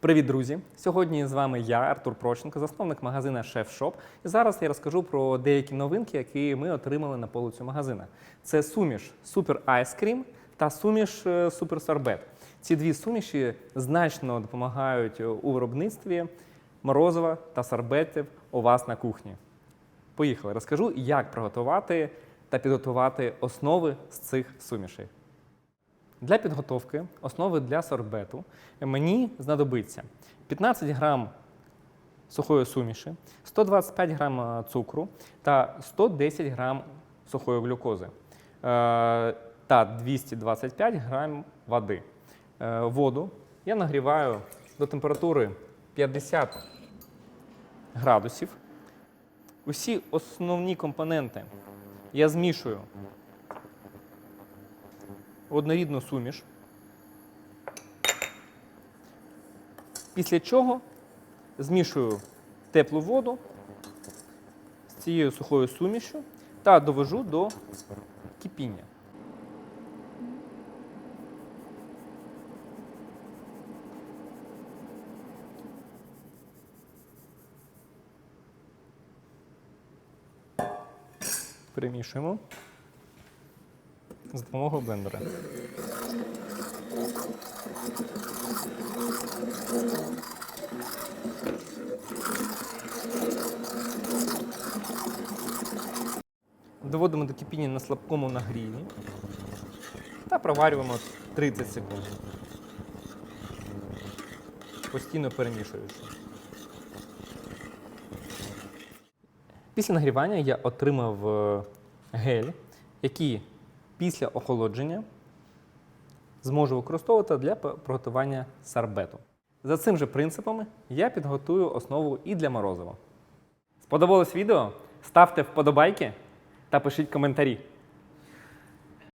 Привіт, друзі! Сьогодні з вами я, Артур Прощенко, засновник магазина Шеф Шоп. І зараз я розкажу про деякі новинки, які ми отримали на полицю магазина. Це суміш Ice Cream та суміш е, Super Sorbet. Ці дві суміші значно допомагають у виробництві морозива та сорбетів у вас на кухні. Поїхали, розкажу, як приготувати та підготувати основи з цих сумішей. Для підготовки основи для сорбету мені знадобиться 15 грам сухої суміші, 125 грам е, цукру та 110 грам сухої глюкози е, та 225 грам води. Е, Воду я нагріваю до температури 50 градусів. Усі основні компоненти я змішую однорідну суміш. Після чого змішую теплу воду з цією сухою сумішю та довожу до кипіння. Перемішуємо з допомогою блендера. Доводимо до кипіння на слабкому нагріві та проварюємо 30 секунд. Постійно перемішуючи. Після нагрівання я отримав е, гель, який після охолодження зможу використовувати для приготування сарбету. За цим же принципом я підготую основу і для морозива. Сподобалось відео? Ставте вподобайки та пишіть коментарі.